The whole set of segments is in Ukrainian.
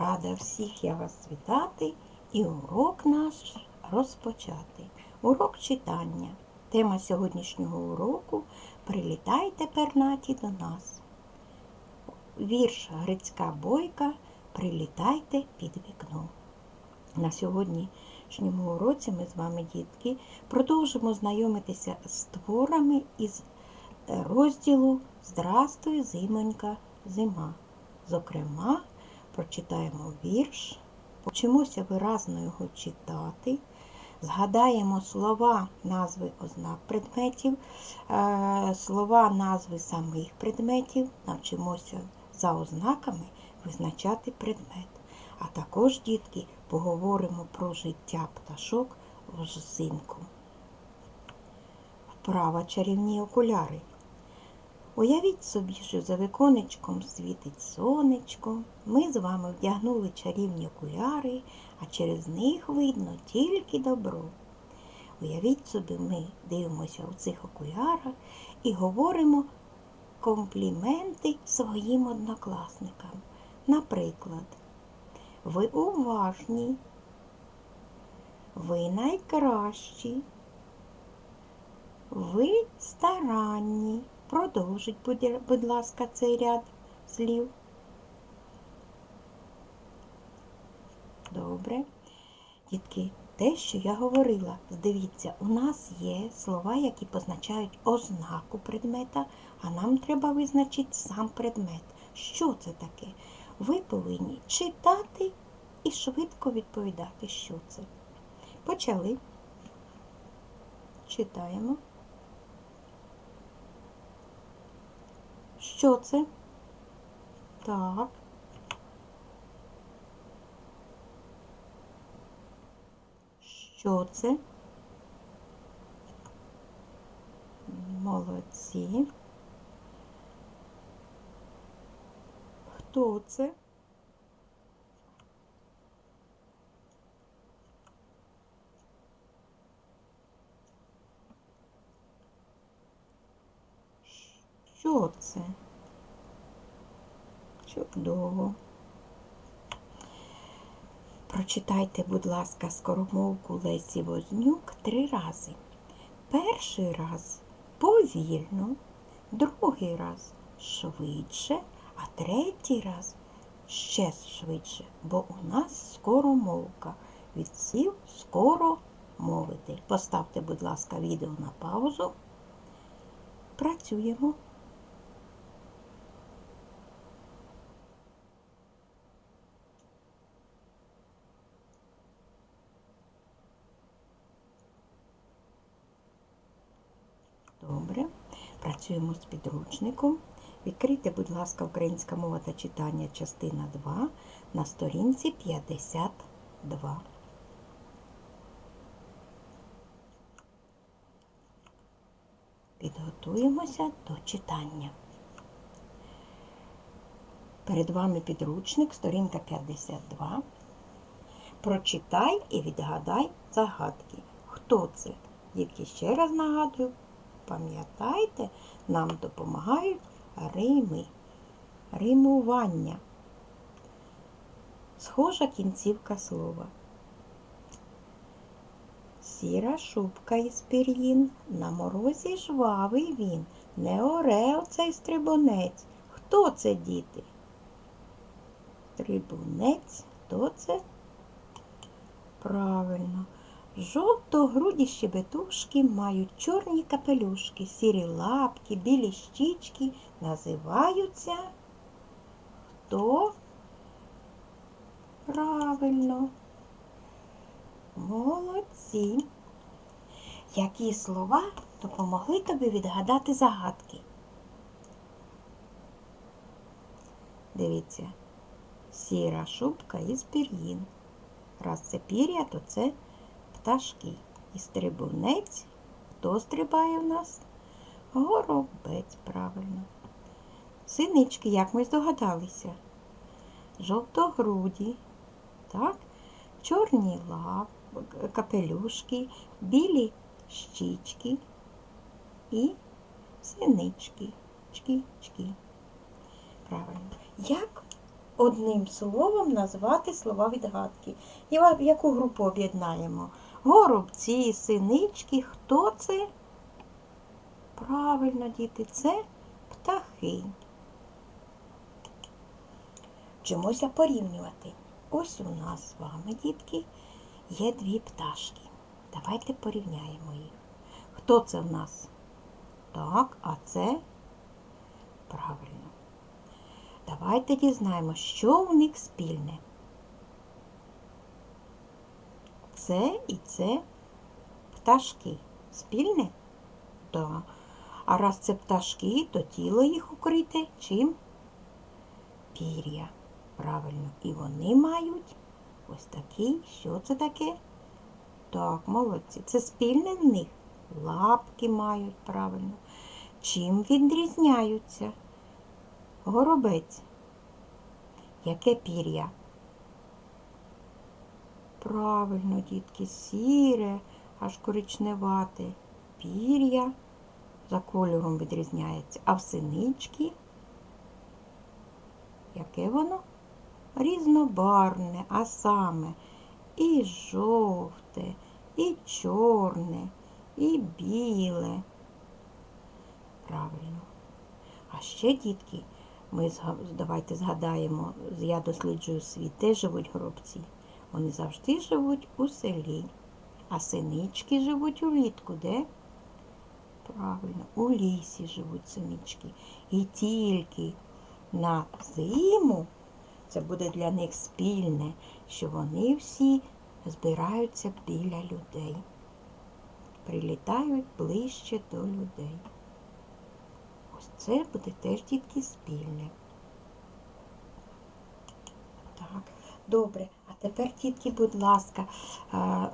Рада всіх я вас вітати і урок наш розпочати. Урок читання. Тема сьогоднішнього уроку Прилітайте пернаті до нас. Вірш Грицька бойка Прилітайте під вікно. На сьогоднішньому уроці ми з вами, дітки, продовжимо знайомитися з творами із розділу Здрастуй, зимонька, зима. Зокрема, прочитаємо вірш, почимося виразно його читати, згадаємо слова, назви ознак предметів, е, слова, назви самих предметів, навчимося за ознаками визначати предмет. А також, дітки, поговоримо про життя пташок взимку. Вправа чарівні окуляри. Уявіть собі, що за віконечком світить сонечко. Ми з вами вдягнули чарівні окуляри, а через них видно тільки добро. Уявіть собі, ми дивимося у цих окулярах і говоримо компліменти своїм однокласникам. Наприклад, ви уважні, ви найкращі, ви старанні. Продовжіть, будь- ласка, цей ряд слів. Добре. Дітки, те, що я говорила, дивіться, у нас є слова, які позначають ознаку предмета, а нам треба визначити сам предмет. Що це таке? Ви повинні читати і швидко відповідати, що це. Почали. Читаємо. Що це? Так. Що це? Молодці. Хто це? Що це? Чудово. Прочитайте, будь ласка, скоромовку Лесі Вознюк три рази. Перший раз повільно, другий раз швидше, а третій раз ще швидше, бо у нас скоромовка. Від слів скоро мовити. Поставте, будь ласка, відео на паузу. Працюємо. Добре. Працюємо з підручником. Відкрийте, будь ласка, українська мова та читання, частина 2 на сторінці 52. Підготуємося до читання. Перед вами підручник, сторінка 52. Прочитай і відгадай загадки. Хто це? Дітки, ще раз нагадую, пам'ятайте, нам допомагають рими, римування. Схожа кінцівка слова. Сіра шубка із пір'їн, на морозі жвавий він, не орел цей стрибунець. Хто це, діти? Стрибунець, хто це? Правильно. Жовто-груді щебетушки мають чорні капелюшки, сірі лапки, білі щічки називаються хто? Правильно. Молодці. Які слова допомогли тобі відгадати загадки? Дивіться, сіра шубка із пір'їн. Раз це пір'я, то це пташки. І стрибунець. Хто стрибає в нас? Горобець, правильно. Синички, як ми здогадалися. Жовтогруді, так? Чорні лап, капелюшки, білі щічки і синички. Чки, чки. Правильно. Як одним словом назвати слова відгадки. Яку групу об'єднаємо? Горобці, синички. Хто це? Правильно, діти, це птахи. Вчимося порівнювати. Ось у нас з вами, дітки, є дві пташки. Давайте порівняємо їх. Хто це в нас? Так, а це правильно. Давайте дізнаємо, що в них спільне. Це і це пташки. Спільне? Так. А раз це пташки, то тіло їх укрите чим? Пір'я. Правильно. І вони мають ось такий. Що це таке? Так, молодці. Це спільне в них. Лапки мають, правильно. Чим відрізняються? Горобець. Яке пір'я? Правильно, дітки, сіре, аж коричневате. Пір'я за кольором відрізняється. А в синички яке воно? Різнобарвне, а саме і жовте, і чорне, і біле. Правильно. А ще, дітки, ми давайте згадаємо, я досліджую світ, де живуть горобці. Вони завжди живуть у селі. А синички живуть улітку, де? Правильно, у лісі живуть синички. І тільки на зиму це буде для них спільне, що вони всі збираються біля людей. Прилітають ближче до людей. Ось це буде теж дітки спільне. Так, добре. А тепер, дітки, будь ласка,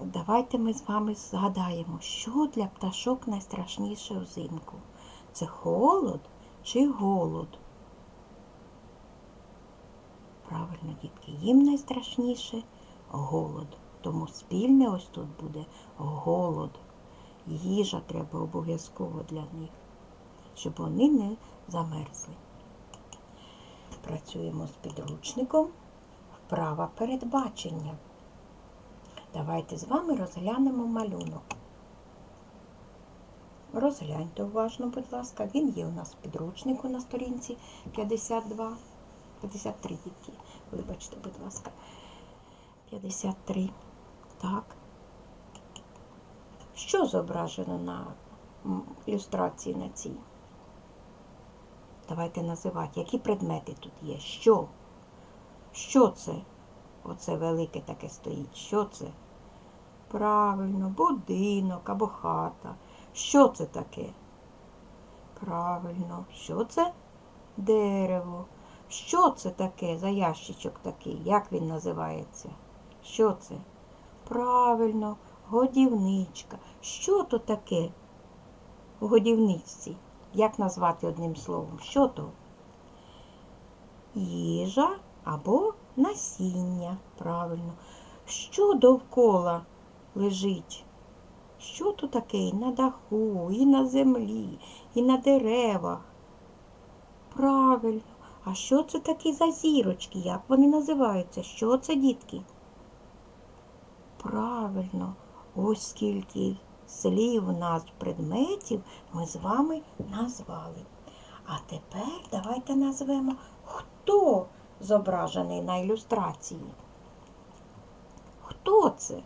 давайте ми з вами згадаємо, що для пташок найстрашніше взимку. Це холод чи голод? Правильно, дітки, їм найстрашніше голод. Тому спільне ось тут буде голод. Їжа треба обов'язково для них, щоб вони не замерзли. Працюємо з підручником. Вправа передбачення. Давайте з вами розглянемо малюнок. Розгляньте уважно, будь ласка. Він є у нас в підручнику на сторінці 52. 53 дітки. Вибачте, будь ласка. 53. Так. Що зображено на ілюстрації на цій? Давайте називати. Які предмети тут є? Що? Що це? Оце велике таке стоїть. Що це? Правильно, будинок або хата. Що це таке? Правильно, що це? Дерево. Що це таке за ящичок такий? Як він називається? Що це? Правильно, годівничка. Що то таке в годівничці? Як назвати одним словом? Що то? Їжа або насіння. Правильно. Що довкола лежить? Що то таке і на даху, і на землі, і на деревах? Правильно. А що це такі за зірочки? Як вони називаються? Що це, дітки? Правильно, ось скільки слів, назв предметів ми з вами назвали. А тепер давайте назвемо, хто зображений на ілюстрації. Хто це?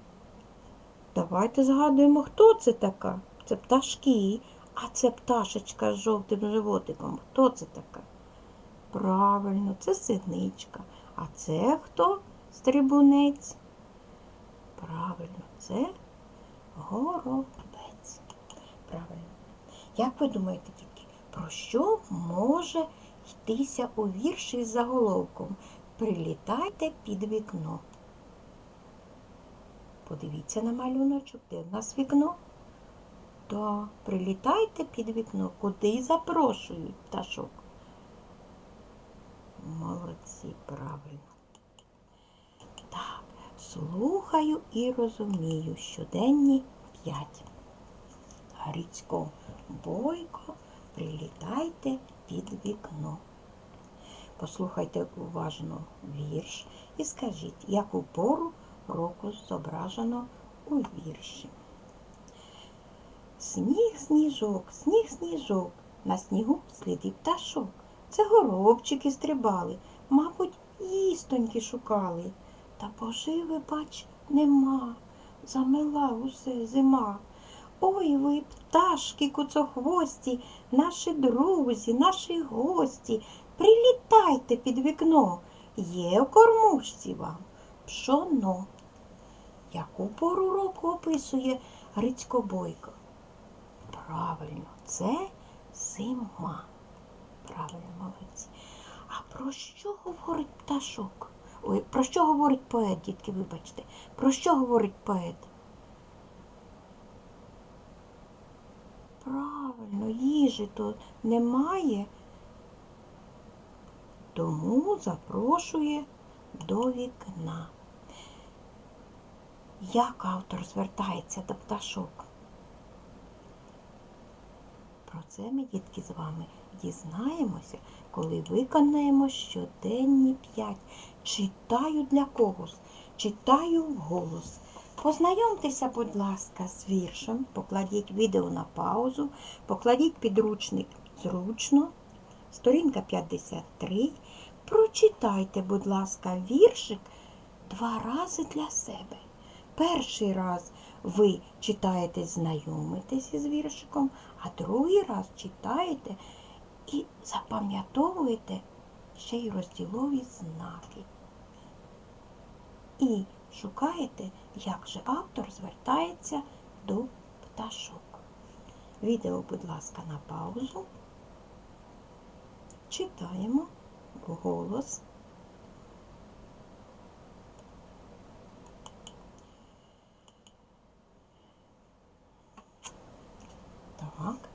Давайте згадуємо, хто це така. Це пташки, а це пташечка з жовтим животиком. Хто це така? Правильно, це синичка. А це хто? Стрибунець. Правильно, це горобець. Правильно. Як ви думаєте, дітки, про що може йтися у вірші з заголовком Прилітайте під вікно? Подивіться на малюночок, де в нас вікно? Так, прилітайте під вікно, куди запрошують пташок. Молодці, правильно. Так, слухаю і розумію щоденні п'ять. Грицько, бойко, прилітайте під вікно. Послухайте уважно вірш і скажіть, яку пору року зображено у вірші. Сніг, сніжок, сніг, сніжок, на снігу сліди пташок. Це горобчики стрибали, мабуть, їстоньки шукали. Та поживи, бач, нема, замила усе зима. Ой ви, пташки куцохвості, наші друзі, наші гості, прилітайте під вікно, є в кормушці вам пшоно. Яку пору року описує Грицько Бойко? Правильно, це зима. Правильно, молодці. А про що говорить пташок? Ой, про що говорить поет, дітки, вибачте? Про що говорить поет? Правильно, їжі тут немає, тому запрошує до вікна. Як автор звертається до пташок? Про це ми, дітки, з вами дізнаємося, коли виконаємо щоденні п'ять. Читаю для когось, читаю вголос. Познайомтеся, будь ласка, з віршем, покладіть відео на паузу, покладіть підручник зручно, сторінка 53. Прочитайте, будь ласка, віршик два рази для себе. Перший раз ви читаєте, знайомитесь із віршиком, а другий раз читаєте і запам'ятовуєте ще й розділові знаки. І шукаєте, як же автор звертається до пташок. Відео, будь ласка, на паузу. Читаємо вголос. Так.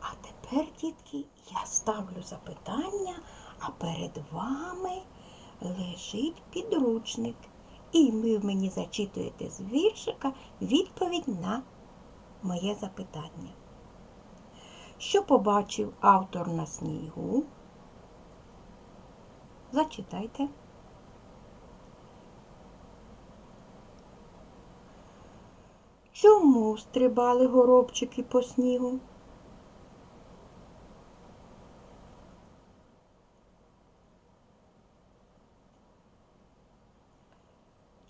А тепер, дітки, я ставлю запитання, а перед вами лежить підручник. І ви мені зачитуєте з віршика відповідь на моє запитання. Що побачив автор на снігу? Зачитайте. Чому стрибали горобчики по снігу?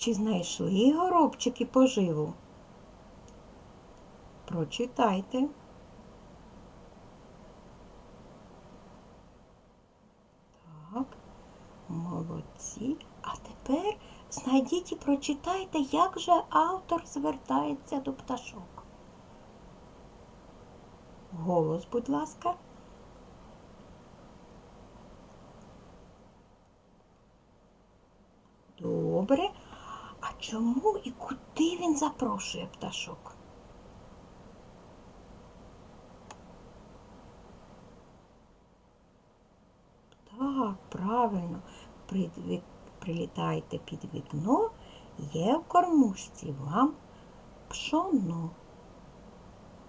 Чи знайшли горобчики поживу? Прочитайте. Так, молодці. А тепер знайдіть і прочитайте, як же автор звертається до пташок. Голос, будь ласка. Добре. Чому і куди він запрошує пташок? Так, правильно, прилітайте під вікно, є в кормушці вам пшоно.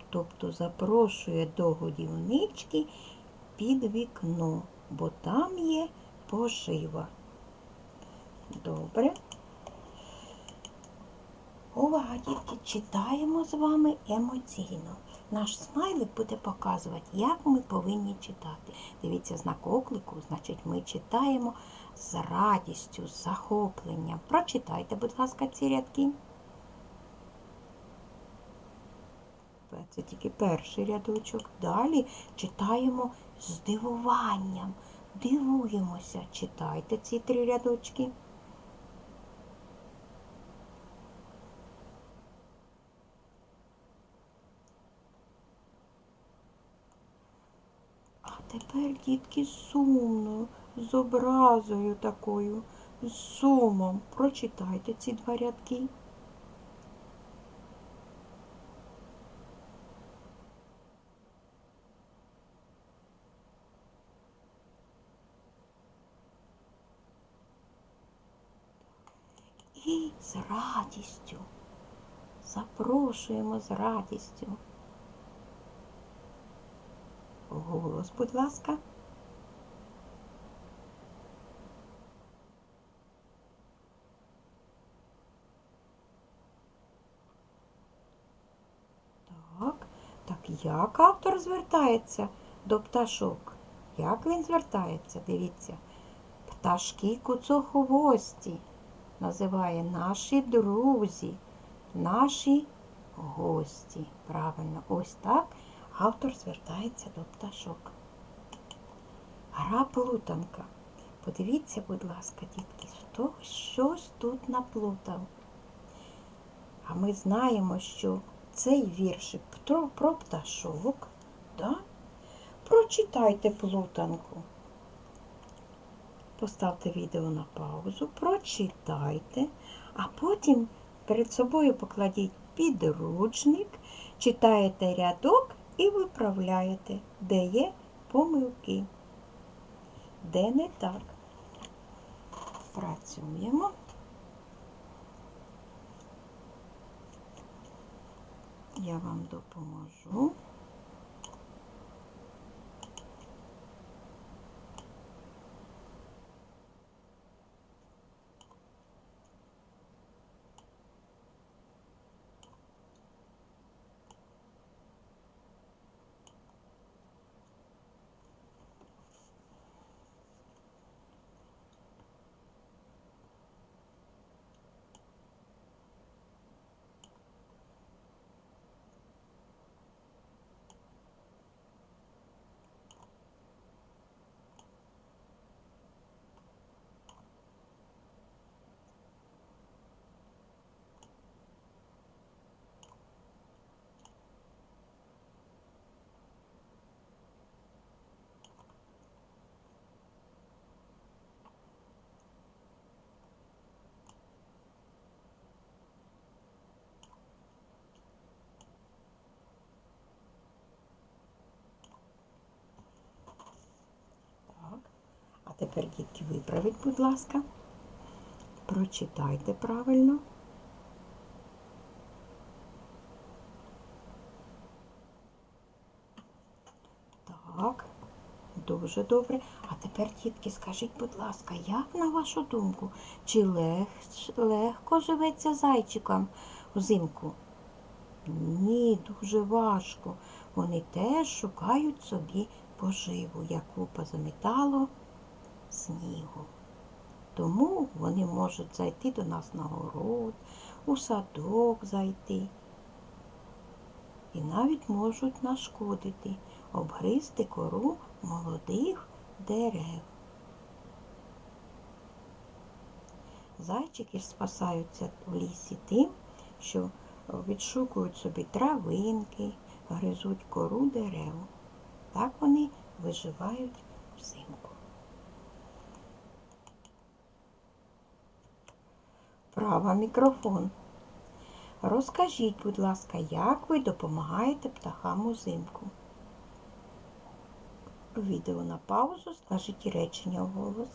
Тобто запрошує до годівнички під вікно, бо там є пожива. Добре. Увага, дітки, читаємо з вами емоційно. Наш смайлик буде показувати, як ми повинні читати. Дивіться, знак оклику, значить, ми читаємо з радістю, з захопленням. Прочитайте, будь ласка, ці рядки. Це тільки перший рядочок. Далі читаємо з здивуванням. Дивуємося. Читайте ці три рядочки. А тепер, дітки, сумно, з образою такою, з сумом. Прочитайте ці два рядки. І з радістю. Запрошуємо з радістю. Голос, будь ласка. Як автор звертається до пташок? Як він звертається? Дивіться. Пташки куцохвості називає наші друзі, наші гості. Правильно, ось так автор звертається до пташок. Гра плутанка. Подивіться, будь ласка, дітки, хто щось тут наплутав. А ми знаємо, що цей віршик про, пташок, да? прочитайте плутанку. Поставте відео на паузу, прочитайте, а потім перед собою покладіть підручник, читаєте рядок і виправляєте, де є помилки, де не так. Працюємо. Я вам допоможу. Тепер, дітки, виправіть, будь ласка. Прочитайте правильно. Так, дуже добре. А тепер, дітки, скажіть, будь ласка, як на вашу думку, чи лег... легко живеться зайчикам взимку? Ні, дуже важко. Вони теж шукають собі поживу, яку позамітало снігу. Тому вони можуть зайти до нас на город, у садок зайти. І навіть можуть нашкодити, обгризти кору молодих дерев. Зайчики спасаються в лісі тим, що відшукують собі травинки, гризуть кору дерев. Так вони виживають взимку. Права мікрофон. Розкажіть, будь ласка, як ви допомагаєте птахам узимку? Відео на паузу, скажіть речення вголос.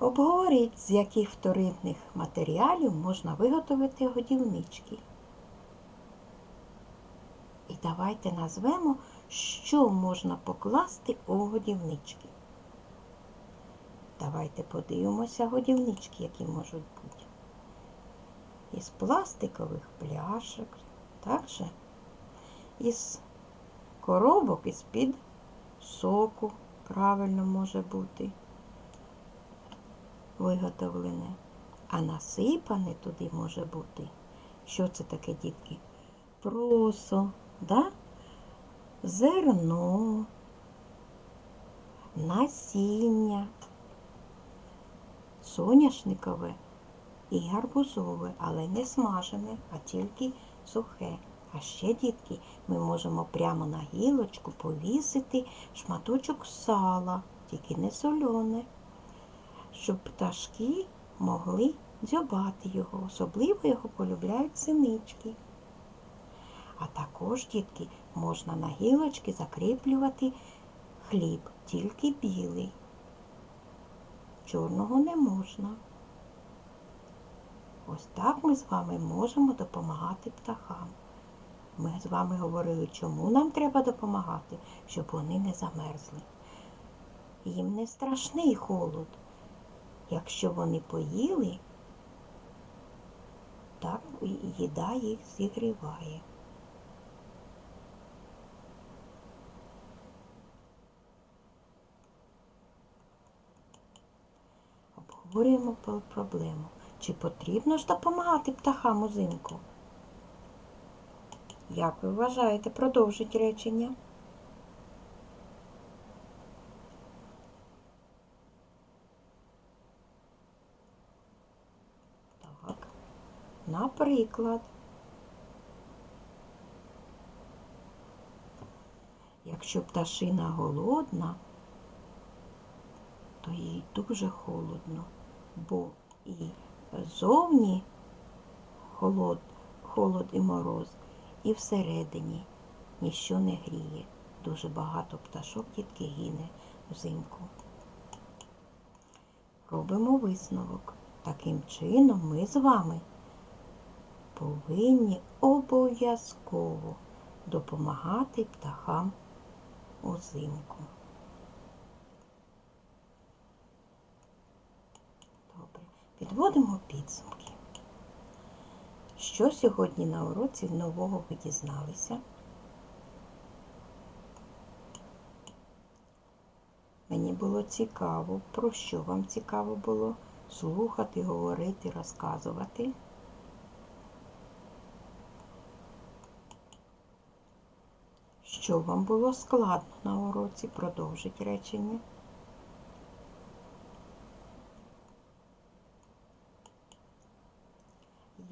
Обговоріть, з яких вторинних матеріалів можна виготовити годівнички. І давайте назвемо, що можна покласти у годівнички. Давайте подивимося годівнички, які можуть бути. Із пластикових пляшок, також із коробок із-під соку, правильно може бути виготовлене. А насипане туди може бути. Що це таке, дітки? Просо, да? зерно, насіння, соняшникове і гарбузове, але не смажене, а тільки сухе. А ще, дітки, ми можемо прямо на гілочку повісити шматочок сала, тільки не солене, щоб пташки могли дзьобати його. Особливо його полюбляють синички. А також, дітки, можна на гілочки закріплювати хліб, тільки білий. Чорного не можна. Ось так ми з вами можемо допомагати птахам. Ми з вами говорили, чому нам треба допомагати, щоб вони не замерзли. Їм не страшний холод. Якщо вони поїли так їда їх зігріває. Обговорюємо про- проблему. Чи потрібно ж допомагати птахам узимку? Як ви вважаєте, продовжить речення? Так. Наприклад, якщо пташина голодна, то їй дуже холодно, бо і зовні холод, холод і мороз, і всередині ніщо не гріє. Дуже багато пташок тільки гине взимку. Робимо висновок. Таким чином ми з вами повинні обов'язково допомагати птахам узимку. Добре, підводимо підсумки. Що сьогодні на уроці нового ви дізналися? Мені було цікаво, про що вам цікаво було слухати, говорити, розказувати. Що вам було складно на уроці? Продовжить речення.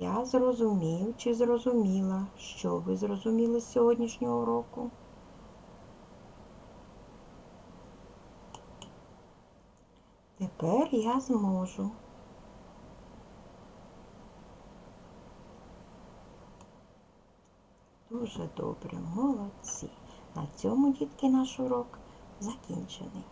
Я зрозумів чи зрозуміла, що ви зрозуміли з сьогоднішнього уроку. Тепер я зможу. Дуже добре, молодці. На цьому, дітки, наш урок закінчений.